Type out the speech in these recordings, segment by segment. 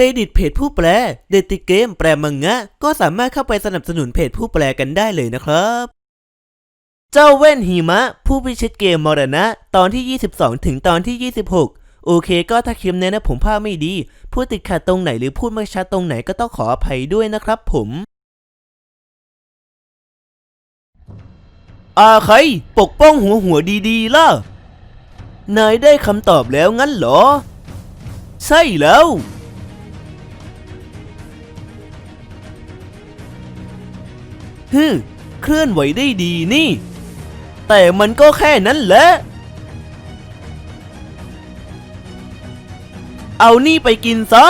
รดิตเพจผู้แปลเดติเกมแปลมังงะ ก็สามารถเข้าไปสนับสนุนเพจผู้แปลกันได้เลยนะครับ เจ้าแว่นหิมะ ผู้พิชิตเกมมรณะ ตอนที่ 22 ถึงตอนที่ 26 โอเคก็ถ้าคลิปนี้นะผมภาพไม่ดีพูดติดขัดตรงไหนหรือพูดไม่ชัดตรงไหนก็ต้องขออภัยด้วยนะครับผมอาใครปกป้องหัวหัวดีๆล่ะ นายได้คำตอบแล้วงั้นเหรอ ใช่แล้ว ฮึเคลื่อนไหวได้ดีนี่ แต่มันก็แค่นั้นแหละ เอานี่ไปกินซะ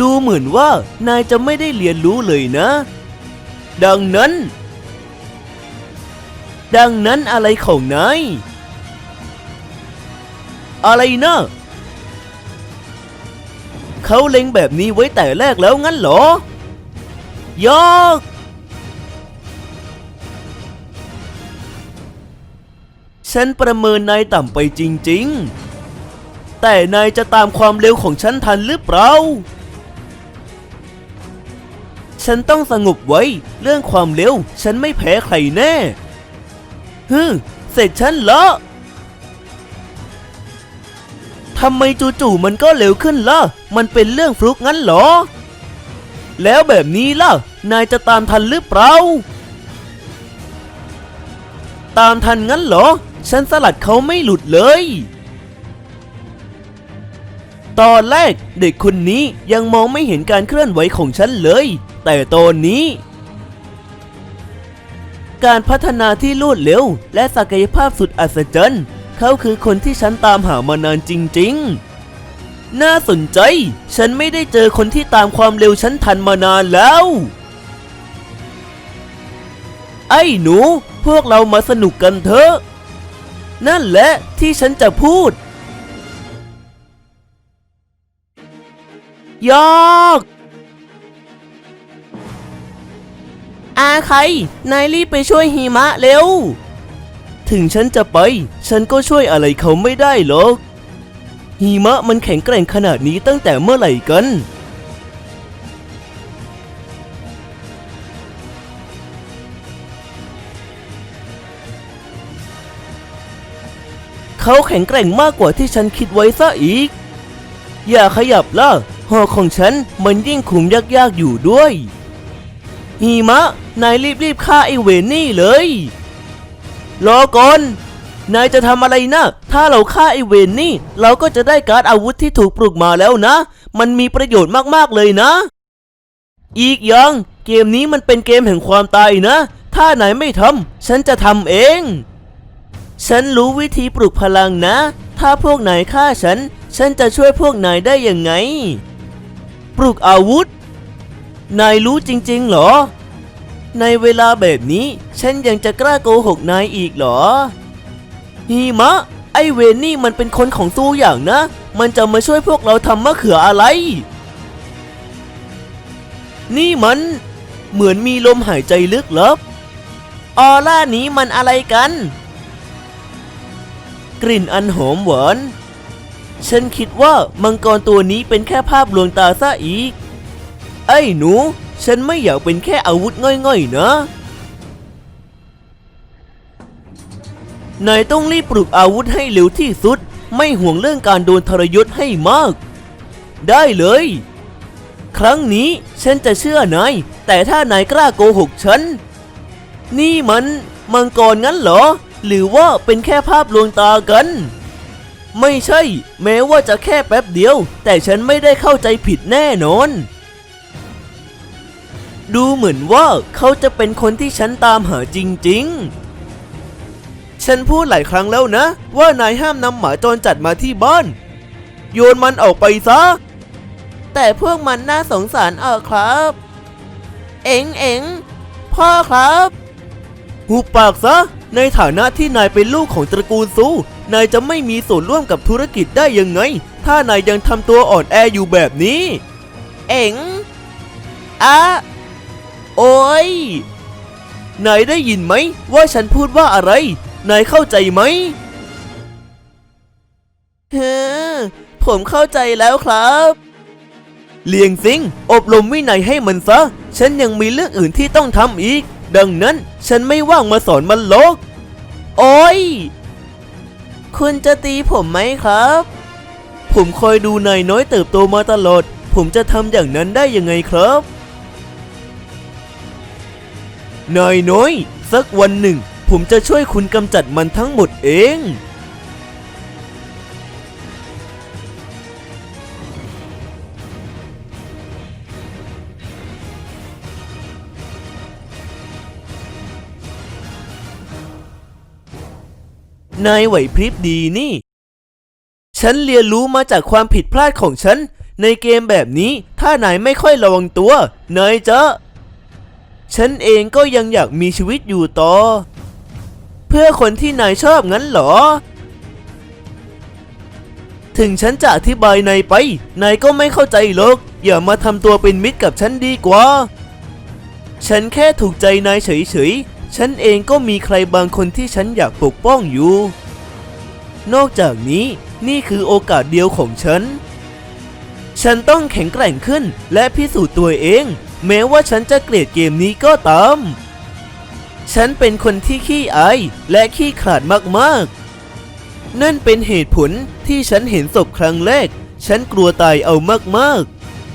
ดูเหมือนว่านายจะไม่ได้เรียนรู้เลยนะ ดังนั้น ดังนั้นอะไรของนาย อะไรนะเขาเล็งแบบนี้ไว้แต่แรกแล้วงั้นเหรอ ยอกฉันประเมินนายต่ำไปจริง ๆ แต่นายจะตามความเร็วของฉันทันหรือเปล่า ฉันต้องสงบไว้ เรื่องความเร็ว ฉันไม่แพ้ใครแน่ฮึเสร็จฉันละทำไมจู่ๆมันก็เร็วขึ้นล่ะ มันเป็นเรื่องฟลุกงั้นเหรอ แล้วแบบนี้ล่ะ นายจะตามทันหรือเปล่า ตามทันงั้นเหรอ ฉันสลัดเขาไม่หลุดเลย ตอนแรกเด็กคนนี้ยังมองไม่เห็นการเคลื่อนไหวของฉันเลย แต่ตอนนี้ การพัฒนาที่รวดเร็ว และศักยภาพสุดอัศจรรย์ เขาคือคนที่ฉันตามหามานานจริง ๆ น่าสนใจ ฉันไม่ได้เจอคนที่ตามความเร็วฉันทันมานานแล้ว ไอ้หนู พวกเรามาสนุกกันเถอะ นั่นแหละที่ฉันจะพูด ยอกอาใคร นายรีบไปช่วยหิมะเร็ว ถึงฉันจะไป ฉันก็ช่วยอะไรเขาไม่ได้หรอก หิมะมันแข็งแกร่งขนาดนี้ตั้งแต่เมื่อไหร่กัน เขาแข็งแกร่งมากกว่าที่ฉันคิดไว้ซะอีก อย่าขยับล่ะหอของฉันมันยิ่งขุมยากๆอยู่ด้วยหิมะ นายรีบๆฆ่าไอเวนนี่เลย รอก่อน นายจะทำอะไรนะ ถ้าเราฆ่าไอเวนนี่ เราก็จะได้การ์ดอาวุธที่ถูกปลุกมาแล้วนะ มันมีประโยชน์มากๆเลยนะ อีกอย่าง เกมนี้มันเป็นเกมแห่งความตายนะ ถ้านายไม่ทำฉันจะทำเอง ฉันรู้วิธีปลุกพลังนะ ถ้าพวกนายฆ่าฉัน ฉันจะช่วยพวกนายได้ยังไง ปลุกอาวุธ นายรู้จริง ๆ เหรอ ในเวลาแบบนี้ ฉันยังจะกล้าโกหกนายอีกเหรอ ฮีมะ ไอเวนนี่มันเป็นคนของตู้อย่างนะ มันจะมาช่วยพวกเราทำมะเขืออะไร นี่มัน เหมือนมีลมหายใจลึกลับออร่านี้มันอะไรกัน กลิ่นอันหอมหวาน ฉันคิดว่ามังกรตัวนี้เป็นแค่ภาพลวงตาซะอีก ไอ้หนู ฉันไม่อยากเป็นแค่อาวุธง่อยๆนะ นายต้องรีบปลุกอาวุธให้เร็วที่สุด ไม่ห่วงเรื่องการโดนทรยศให้มาก ได้เลย ครั้งนี้ฉันจะเชื่อนาย แต่ถ้านายกล้าโกหกฉัน นี่มันมังกรงั้นเหรอ หรือว่าเป็นแค่ภาพลวงตากัน ไม่ใช่ แม้ว่าจะแค่แป๊บเดียว แต่ฉันไม่ได้เข้าใจผิดแน่นอนดูเหมือนว่าเขาจะเป็นคนที่ฉันตามหาจริง ๆ ฉันพูดหลายครั้งแล้วนะ ว่านายห้ามนำหมาจรจัดมาที่บ้าน โยนมันออกไปซะ แต่พวกมันน่าสงสารเออครับ เอ็งเอ็งพ่อครับหุบปากซะ ในฐานะที่นายเป็นลูกของตระกูลซู นายจะไม่มีส่วนร่วมกับธุรกิจได้ยังไง ถ้านายยังทำตัวอ่อนแออยู่แบบนี้ เอ็งอะโอ้ยนายได้ยินไหมว่าฉันพูดว่าอะไร นายเข้าใจไหมเฮ้อผมเข้าใจแล้วครับ เลียงซิง อบรมวินัยให้มันซะ ฉันยังมีเรื่องอื่นที่ต้องทำอีก ดังนั้นฉันไม่ว่างมาสอนมันหรอก โอ้ย คุณจะตีผมไหมครับ ผมคอยดูนายน้อยเติบโตมาตลอด ผมจะทำอย่างนั้นได้ยังไงครับ นายน้อย สักวันหนึ่ง ผมจะช่วยคุณกำจัดมันทั้งหมดเอง นายไหวพริบดีนี่ ฉันเรียนรู้มาจากความผิดพลาดของฉัน ในเกมแบบนี้ถ้านายไม่ค่อยระวังตัวนายจะฉันเองก็ยังอยากมีชีวิตอยู่ต่อ พื่อคนที่นายชอบงั้นเหรอ ถึงฉันจะอธิบายนายไป นายก็ไม่เข้าใจหรอก อย่ามาทำตัวเป็นมิตรกับฉันดีกว่า ฉันแค่ถูกใจนายเฉยๆ ฉันเองก็มีใครบางคนที่ฉันอยากปกป้องอยู่ นอกจากนี้นี่คือโอกาสเดียวของฉัน ฉันต้องแข็งแกร่งขึ้นและพิสูจน์ตัวเอง แม้ว่าฉันจะเกลียดเกมนี้ก็ตาม ฉันเป็นคนที่ขี้อายและขี้ขลาดมากๆ นั่นเป็นเหตุผลที่ฉันเห็นศพครั้งแรก ฉันกลัวตายเอามาก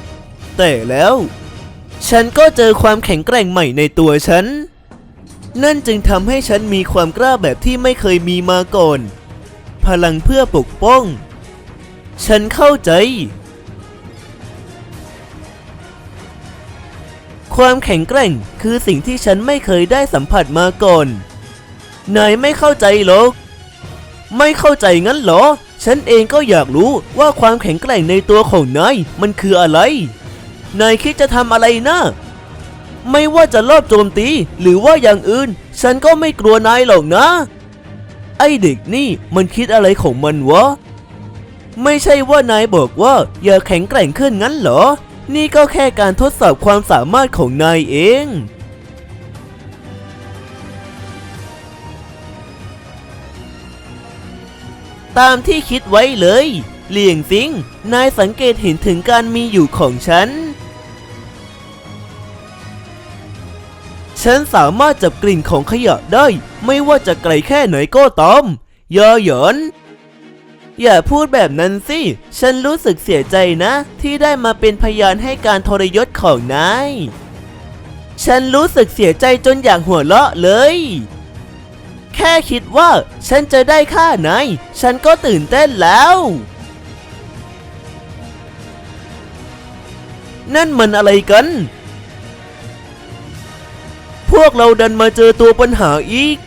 ๆ แต่แล้ว ฉันก็เจอความแข็งแกร่งใหม่ในตัวฉัน นั่นจึงทำให้ฉันมีความกล้าแบบที่ไม่เคยมีมาก่อน พลังเพื่อปกป้อง ฉันเข้าใจ ความแข็งแกร่งคือสิ่งที่ฉันไม่เคยได้สัมผัสมาก่อนนายไม่เข้าใจหรอกไม่เข้าใจงั้นเหรอ ฉันเองก็อยากรู้ว่าความแข็งแกร่งในตัวของนายมันคืออะไร นายคิดจะทำอะไรนะ ไม่ว่าจะลอบโจมตีหรือว่าอย่างอื่น ฉันก็ไม่กลัวนายหรอกนะ ไอเด็กนี่มันคิดอะไรของมันวะ ไม่ใช่ว่านายบอกว่า อย่าแข็งแกร่งขึ้นงั้นเหรอ นี่ก็แค่การทดสอบความสามารถของนายเอง ตามที่คิดไว้เลยเลี่ยงซิง นายสังเกตเห็นถึงการมีอยู่ของฉัน ฉันสามารถจับกลิ่นของขยะได้ ไม่ว่าจะไกลแค่ไหนก็ตามยอหยอน อย่าพูดแบบนั้นสิ ฉันรู้สึกเสียใจนะ ที่ได้มาเป็นพยานให้การทรยศของนาย ฉันรู้สึกเสียใจจนอยากหัวเราะเลย แค่คิดว่าฉันจะได้ค่านาย ฉันก็ตื่นเต้นแล้ว นั่นมันอะไรกัน พวกเราดันมาเจอตัวปัญหาอีก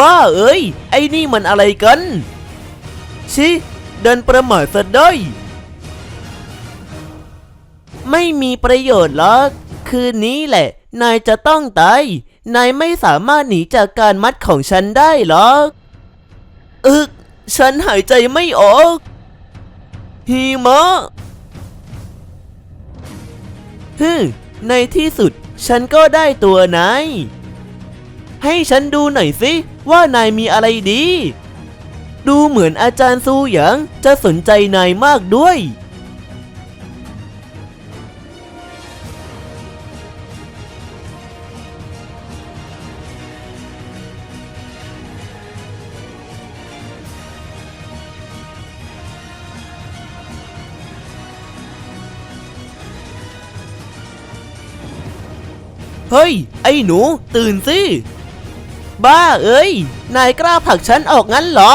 บ้าเอ้ย ไอ้นี่มันอะไรกัน ชิ เดันประมาทซะได้ ไม่มีประโยชน์หรอกคืนนี้แหละ นายจะต้องตาย นายไม่สามารถหนีจากการมัดของฉันได้หรอกอึก ฉันหายใจไม่ออกหิมะฮึในที่สุดฉันก็ได้ตัวนายให้ฉันดูหน่อยสิ ว่านายมีอะไรดี ดูเหมือนอาจารย์ซูหยางจะสนใจนายมากด้วย เฮ้ย ไอ้หนู ตื่นสิ บ้าเอ้ย นายกล้าผลักฉันออกงั้นเหรอ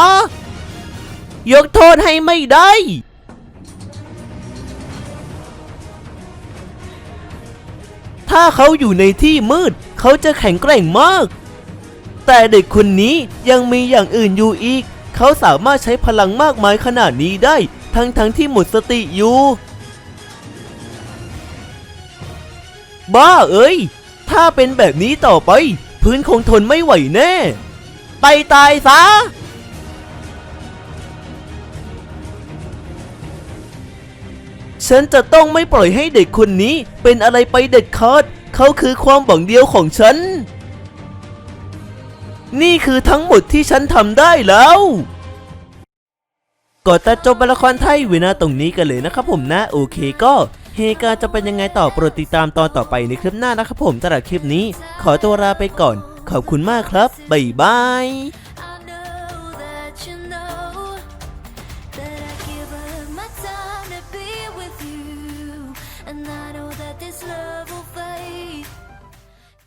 ยกโทษให้ไม่ได้ ถ้าเขาอยู่ในที่มืด เขาจะแข็งแกร่งมาก แต่เด็กคนนี้ยังมีอย่างอื่นอยู่อีก เขาสามารถใช้พลังมากมายขนาดนี้ได้ ทั้งทั้งๆที่หมดสติอยู่ บ้าเอ้ย ถ้าเป็นแบบนี้ต่อไป พื้นคงทนไม่ไหวแน่ ไปตายซะ ฉันจะต้องไม่ปล่อยให้เด็กคนนี้เป็นอะไรไปเด็ดขาดเขาคือความหวังเดียวของฉัน นี่คือทั้งหมดที่ฉันทำได้แล้วก่อนตัดจบละครไทยเวนาตรงนี้กันเลยนะครับผมนะ โอเคก็ เหตุการณ์จะเป็นยังไงต่อโปรดติดตามตอนต่อไปในคลิปหน้านะครับผมสำหรับคลิปนี้ ขอตัวลาไปก่อน ขอบคุณมากครับ บ๊ายบาย